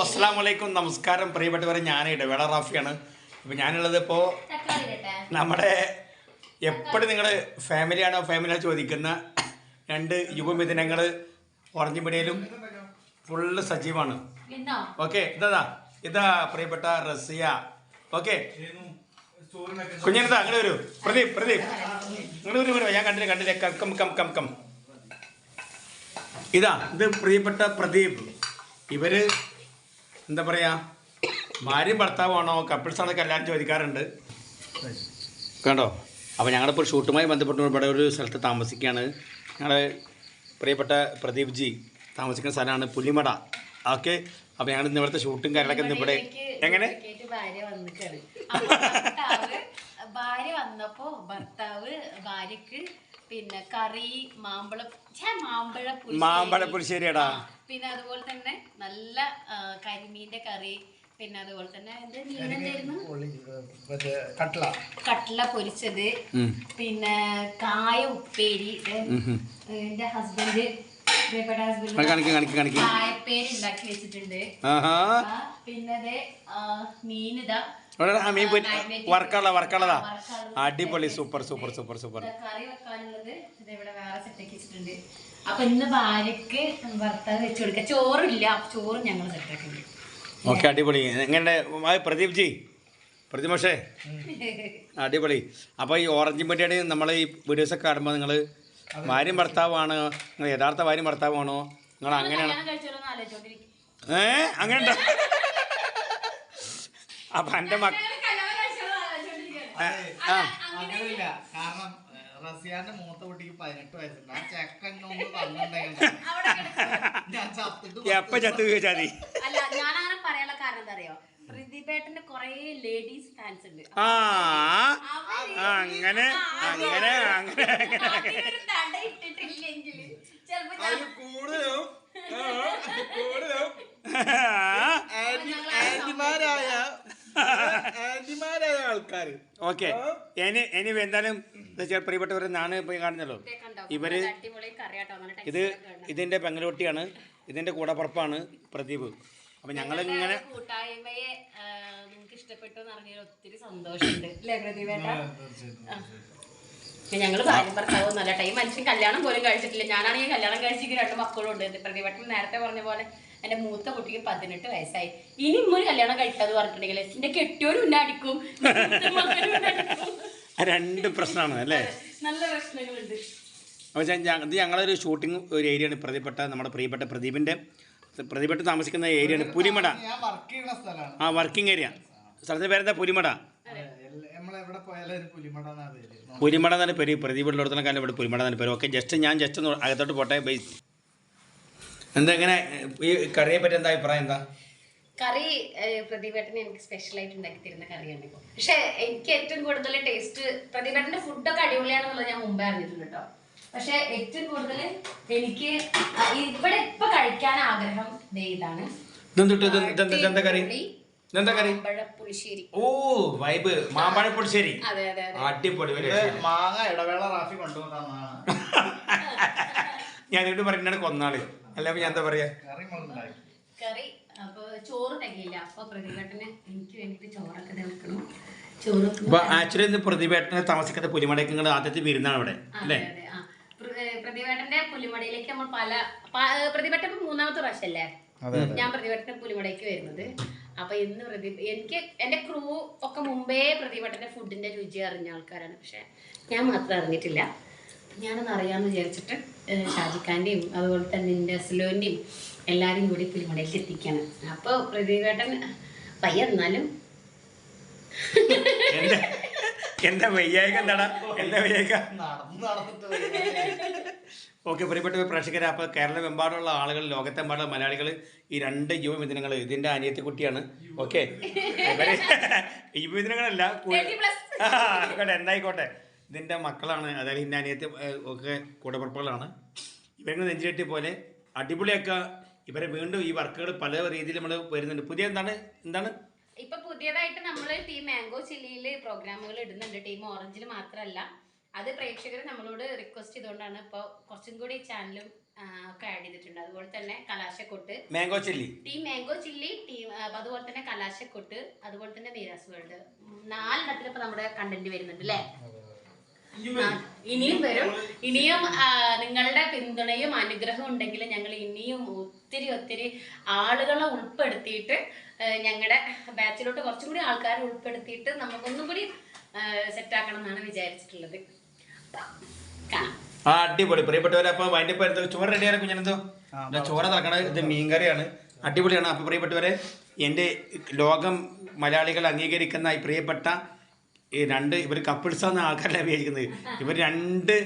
അസ്സാം വലൈക്കും നമസ്കാരം. പ്രിയപ്പെട്ടവരെ ഞാൻ ഇടവേള റാഫിയാണ്. ഇപ്പം ഞാനുള്ളത് ഇപ്പോൾ നമ്മുടെ എപ്പോഴും നിങ്ങൾ ഫാമിലിയാണോ? ഫാമിലിയാണോ ചോദിക്കുന്ന രണ്ട് യുവമിഥുനങ്ങൾ ഓറഞ്ച് മീഡിയയിലും ഫുള്ള് സജീവമാണ് ഓക്കെ ഇതാ ഇതാ പ്രിയപ്പെട്ട റസിയ. ഓക്കെ. കുഞ്ഞിനെന്താ അങ്ങനെ വരൂ. പ്രദീപ് പ്രദീപ്. ഇങ്ങോട്ട് വരൂ വരൂ. ഞാൻ കണ്ടില്ല കണ്ടില്ല. Come come come come. ഇതാ ഇത് പ്രിയപ്പെട്ട പ്രദീപ്. ഇവർ എന്താ പറയാ ഭാര്യയും ഭർത്താവാണോ കപ്പിൾസ് കല്യാണം എല്ലാവരും ചോദിക്കാറുണ്ട്. കണ്ടോ? അപ്പോൾ ഞങ്ങളിപ്പോൾ ഷൂട്ടുമായി ബന്ധപ്പെട്ട് ഇവിടെ ഒരു സ്ഥലത്ത് താമസിക്കുകയാണ്. ഞങ്ങളുടെ പ്രിയപ്പെട്ട പ്രദീപ് ജി താമസിക്കുന്ന സ്ഥലമാണ് പുലിമട. ഓക്കെ? അപ്പോൾ ഞങ്ങൾ ഇന്ന് ഇവിടുത്തെ ഷൂട്ടും കാര്യങ്ങളൊക്കെ ഇന്ന് ഇവിടെ എങ്ങനെ? ഭാര്യ വന്നിട്ടാണ്. അപ്പൊ ഭർത്താവ് ഭാര്യ വന്നപ്പോ ഭർത്താവ് ഭാര്യക്ക് പിന്നെ കറി മാമ്പഴം മാമ്പഴ. മാമ്പഴ പിന്നെ അതുപോലെ തന്നെ നല്ല കരിമീന്റെ കറി. പിന്നെ അതുപോലെ തന്നെ കട്ട്ള. കട്ട്ല പൊരിച്ചത്. പിന്നെ കായ ഉപ്പേരി. എന്റെ ഹസ്ബൻഡ് കായപ്പേരി ഉണ്ടാക്കി വെച്ചിട്ടുണ്ട്. ആ, പിന്നെ മീനിതാ. ആ മീൻ പൊരി വർക്കുള്ള വർക്കുള്ളതാ അടിപൊളി സൂപ്പർ സൂപ്പർ സൂപ്പർ സൂപ്പർ. കറി വെക്കാനുള്ളത് ഇവിടെ വേറെ സെറ്റാക്കി വെച്ചിട്ടുണ്ട്. അപ്പൊ ഇന്ന് ഭാര്യക്ക് ഭർത്താവ് വെച്ചു കൊടുക്ക. ചോറില്ല. ചോറ് ഞങ്ങൾ സെറ്റാക്കുന്നുണ്ട് ഓക്കെ അടിപൊളി. എങ്ങനെ പ്രദീപ് ജി. പ്രദീപ് പക്ഷേ അടിപൊളി. അപ്പോൾ ഈ ഓറഞ്ച് പറ്റിയാണ് നമ്മൾ ഈ വീഡിയോസൊക്കെ കാണുമ്പോൾ നിങ്ങൾ ഭാര്യയും ഭർത്താവാണ് നിങ്ങൾ യഥാർത്ഥ ഭാര്യയും ഭർത്താവാണോ നിങ്ങൾ അങ്ങനെയാണ് ഏ? അങ്ങനെ ഉണ്ടോ അപ്പം എന്റെ മക്ക അങ്ങനെയില്ല. കാരണം റസിയാന്റെ മൂത്ത കുട്ടിക്ക് പതിനെട്ട് വയസ്സുണ്ട്. ആ ചെക്കൻ ചത്ത് ചോദിച്ചാൽ മതി അല്ല ഞാൻ അങ്ങനെ പറയാനുള്ള കാരണം എന്താ അറിയോ പ്രതിഭേട്ടന്റെ കൊറേ ലേഡീസ് ഫാൻസ് ഉണ്ട്. ആ അങ്ങനെ അങ്ങനെ അങ്ങനെ ഇട്ടിട്ടില്ലെങ്കിൽ കൂടുതലും കൂടുതലും ആൾക്കാർ ഓക്കെ. ഇനി ഇനി എന്തായാലും എന്താ പ്രിയപ്പെട്ടവർ നാണ് പോയി കാണുന്നല്ലോ ഇവർ ഇത് ഇതിന്റെ ഒക്കെ ഇതിന്റെ കൂടെ പെങ്ങലോട്ടിയാണ്. ഇതിന്റെ കൂടപ്പുറപ്പാണ് പ്രദീപ്. അപ്പൊ ഞങ്ങൾ ഇങ്ങനെ കൂട്ടായ്മയെ ആ, നിങ്ങൾക്ക് ഇഷ്ടപ്പെട്ടു എന്ന് ഒത്തിരി സന്തോഷമുണ്ട്. അല്ലേ ഞങ്ങൾ ഭാര്യ ഭർത്താവ് നല്ല ടൈം. മനുഷ്യൻ കല്യാണം പോലും കഴിച്ചിട്ടില്ല. ഞാനാണെങ്കിൽ കല്യാണം കഴിച്ചിട്ട് രണ്ട് മക്കളും ഉണ്ട് പ്രതിപക്ഷം നേരത്തെ പറഞ്ഞ പോലെ എന്റെ മൂത്ത കുട്ടിക്ക് പതിനെട്ട് വയസ്സായി. ഇനി ഇമ്മൊരു കല്യാണം കഴിക്കാന്ന് പറഞ്ഞിട്ടുണ്ടെങ്കിൽ എന്റെ കെട്ടിയോരും ഉന്നടിക്കും രണ്ട് പ്രശ്നമാണ് അല്ലേ? നല്ല പ്രശ്നങ്ങളുണ്ട്. ഇത് ഞങ്ങളൊരു ഷൂട്ടിംഗ് ഒരു ഏരിയയാണ് പ്രതിപ്പെട്ട നമ്മുടെ പ്രിയപ്പെട്ട പ്രദീപിന്റെ പ്രതിപ്പെട്ട് താമസിക്കുന്ന ഏരിയയാണ് പുലിമട. ഞാൻ വർക്ക് ചെയ്യുന്ന സ്ഥലമാണ്. ആ വർക്കിംഗ് ഏരിയ സ്ഥലത്തെ പേരെന്താ? പുലിമട. പുലിമട എന്നാണ് പേര്. പ്രദീപ് ഉള്ളിടത്തോളം കാലം ഇവിടെ പുലിമട എന്നാണ് പേര്. ഓക്കെ ജസ്റ്റ് ഞാൻ ജസ്റ്റ് ഒന്ന് അകത്തോട്ട് പോട്ടെ. ബേസ് എന്താ എങ്ങനെ ഈ കറിയെ പറ്റി എന്താ അഭിപ്രായം എന്താ? കറി പ്രതിഭേട്ടന് എനിക്ക് സ്പെഷ്യൽ ആയിട്ട് ഉണ്ടാക്കി തരുന്ന കറിയാണ് പക്ഷെ എനിക്ക് ഏറ്റവും കൂടുതൽ ടേസ്റ്റ് പ്രതിഭേട്ടന്റെ ഫുഡൊക്കെ അടിപൊളിയാണെന്നുള്ളത് ഞാൻ മുമ്പേ അറിഞ്ഞിട്ടുണ്ട് കേട്ടോ പക്ഷെ ഏറ്റവും കൂടുതൽ എനിക്ക് ഇവിടെ ഇപ്പൊ കഴിക്കാൻ ആഗ്രഹം ദേ ഇതാണ്. പുളിശ്ശേരി ഓ വൈബ് മാമ്പഴ പുളിശ്ശേരി അടിപൊളി മാങ്ങ ഇടവേള റാഫി കൊണ്ടുവന്നതാണ് ഞാൻ അതുകൊണ്ട് പറയുന്നതാണ് കൊന്നാൾ. അല്ല ഞാൻ എന്താ പറയാ? കറി അപ്പൊ ചോറ് തികയില്ല. അപ്പൊ പ്രതിഭേട്ടന് എനിക്ക് വേണ്ടിട്ട് ചോറൊക്കെ അപ്പൊ ആക്ച്വലി ഇന്ന് പ്രതിഭേട്ടനെ താമസിക്കുന്ന പുലിമടയ്ക്ക് നിങ്ങൾ ആദ്യത്തെ വിരുന്നാണ് ഇവിടെ അല്ലേ? പ്രതിവേട്ടന്റെ പ്രതിഭേട്ടന്റെ പുലിമടയിലേക്ക് നമ്മൾ പല പ്രതിഭേട്ടൻ ഇപ്പൊ മൂന്നാമത്തെ പ്രാവശ്യമല്ലേ ഞാൻ പ്രതിഭേട്ടന്റെ പുലിമടയ്ക്ക് വരുന്നത്. അപ്പൊ ഇന്ന് പ്രതി എനിക്ക് എന്റെ ക്രൂ ഒക്കെ മുമ്പേ പ്രതിഭേട്ടന്റെ ഫുഡിന്റെ രുചി അറിഞ്ഞ ആൾക്കാരാണ്. പക്ഷെ ഞാൻ മാത്രം അറിഞ്ഞിട്ടില്ല. ഞാനൊന്ന് അറിയാമെന്ന് വിചാരിച്ചിട്ട് ഷാജിഖാന്റെയും അതുപോലെ തന്നെ എന്റെ അസ്ലോന്റെയും എല്ലാവരും കൂടി പുലിമടയിലേക്ക് എത്തിക്കാണ്. അപ്പോൾ പ്രതിഭേട്ടൻ പയ്യ എന്നാലും. എന്താ എന്താ വയ്യായിക എന്താടാ? എന്താ വയ്യായിക. ഓക്കെ പ്രിയപ്പെട്ട പ്രേക്ഷകരെ അപ്പോൾ കേരളമെമ്പാടുള്ള ആളുകൾ ലോകത്തെമ്പാടുള്ള മലയാളികൾ ഈ രണ്ട് യുവമിഥുനങ്ങൾ ഇതിന്റെ അനിയത്തി കുട്ടിയാണ്. ഓക്കെ. യുവമിഥുനങ്ങളല്ല കു- 30 plus. ആ, ആയിക്കോട്ടെ എന്തായിക്കോട്ടെ. ഇതിന്റെ മക്കളാണ് അതായത് ഇന്ന അനിയത്തി ഏഹ്, ഒക്കെ കൂടപ്പുറപ്പുകളാണ്. ഇവരുടെ നെഞ്ചിലെട്ടി പോലെ അടിപൊളിയൊക്കെ ഇവരെ വീണ്ടും ഈ വർക്കുകൾ പല രീതിയിൽ നമ്മൾ വരുന്നുണ്ട്. പുതിയ എന്താണ്? എന്താണ്? ഇപ്പൊ പുതിയതായിട്ട് നമ്മൾ ടീം മാംഗോ ചില്ലിയിൽ പ്രോഗ്രാമുകൾ ഇടുന്നുണ്ട്. ടീം ഓറഞ്ചിൽ മാത്രമല്ല അത് പ്രേക്ഷകർ നമ്മളോട് റിക്വസ്റ്റ് ചെയ്തുകൊണ്ടാണ് ഇപ്പോൾ കുറച്ചും കൂടി ചാനലും ഒക്കെ ആഡ് ചെയ്തിട്ടുണ്ട്. അതുപോലെ തന്നെ കലാശക്കൊട്ട്. Mango chilli. Team mango chilli team അതുപോലെ തന്നെ കലാശക്കൊട്ട് അതുപോലെ തന്നെ മീരാസ് വേൾഡ്. നാലെണ്ണത്തിൽ ഇപ്പൊ നമ്മുടെ കണ്ടന്റ് വരുന്നുണ്ട് അല്ലേ ഇനിയും വരും. ഇനിയും നിങ്ങളുടെ പിന്തുണയും അനുഗ്രഹവും ഉണ്ടെങ്കിൽ ഞങ്ങൾ ഇനിയും ഒത്തിരി ഒത്തിരി ആളുകളെ ഉൾപ്പെടുത്തിയിട്ട് ഞങ്ങളുടെ ബാച്ചിലോട്ട് കുറച്ചും കൂടി ആൾക്കാരെ ഉൾപ്പെടുത്തിയിട്ട് നമുക്കൊന്നും കൂടി സെറ്റാക്കണം എന്നാണ് വിചാരിച്ചിട്ടുള്ളത്. ആ അടിപൊളി. പ്രിയപ്പെട്ടവരെ അപ്പൊ അതിന്റെ ഇപ്പൊ എന്തോ? ചോറ് റെഡിയാണ് കുഞ്ഞെന്തോ ഇതാ ചോറ തിളക്കണത് ഇത് മീൻകറിയാണ്. അടിപൊളിയാണ്. അപ്പൊ പ്രിയപ്പെട്ടവരെ എന്റെ ലോകം മലയാളികൾ അംഗീകരിക്കുന്ന ഈ പ്രിയപ്പെട്ട ഈ രണ്ട് ഇവർ കപ്പിൾസ് ആണ് ആൾക്കാരല്ല വിചാരിക്കുന്നത് ഇവർ രണ്ട്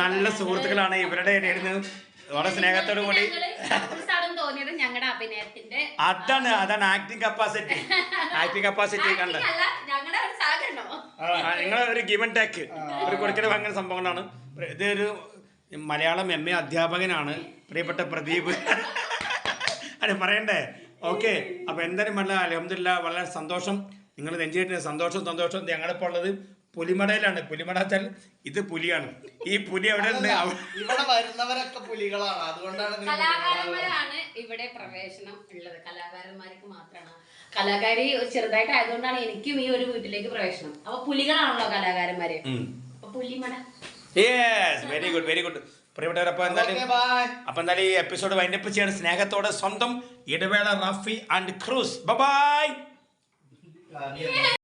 നല്ല സുഹൃത്തുക്കളാണ്. ഇവരുടെ ഇടയിൽ നിന്ന് വളരെ സ്നേഹത്തോടു കൂടി ഞങ്ങളുടെ അഭിനയത്തിന്റെ അതാണ് അതാണ് ആക്ടിങ് കപ്പാസിറ്റി ആക്ടിങ് കപ്പാസിറ്റി കണ്ട നിങ്ങളെ ഒരു സഹകരണമോ നിങ്ങൾ ഒരു ഗിവൻ ടേക്ക് ഒരു കൊടുക്കൽ വാങ്ങുന്ന സംഭവങ്ങളാണ് ഇതൊരു മലയാളം എം എ അധ്യാപകനാണ് പ്രിയപ്പെട്ട പ്രദീപ്. അല്ലെ പറയണ്ടേ? ഓക്കെ അപ്പൊ എന്തായാലും വേണ്ട അലഹമില്ല വളരെ സന്തോഷം. നിങ്ങൾ നെഞ്ചേറ്റിന് സന്തോഷം സന്തോഷം. ഞങ്ങളിപ്പോൾ ഉള്ളത് പുലിമടയിലാണ്. പുലിമട വെച്ചാൽ ഇത് പുലിയാണ്. ഈ പുലി എവിടെ ഉണ്ട്? ഇവിടെ വരുന്നവരൊക്കെ പുലികളാണ്. അതുകൊണ്ടാണ് കലാകാരന്മാരാണ് ഇവിടെ പ്രവേശനം ഉള്ളത്. കലാകാരന്മാർക്ക് മാത്രമാണ്. കലാകാരി ചെറുതായിട്ട് ആയതുകൊണ്ടാണ് എനിക്കും ഈ ഒരു വീട്ടിലേക്ക് പ്രവേശനം. അപ്പൊ പുലികളാണല്ലോ കലാകാരന്മാരെ. Pulimada. Yes very good very good പ്രിയപ്പെട്ടവർ അപ്പൊ എന്തായാലും ഓക്കെ ബൈ അപ്പൊ എന്തായാലും ഈ എപ്പിസോഡ് വൈൻഡപ്പ് ചെയ്യാൻ സ്നേഹത്തോടെ സ്വന്തം ഇടവേള റഫി ആൻഡ് ക്രൂസ്. ബൈ 呃，你也。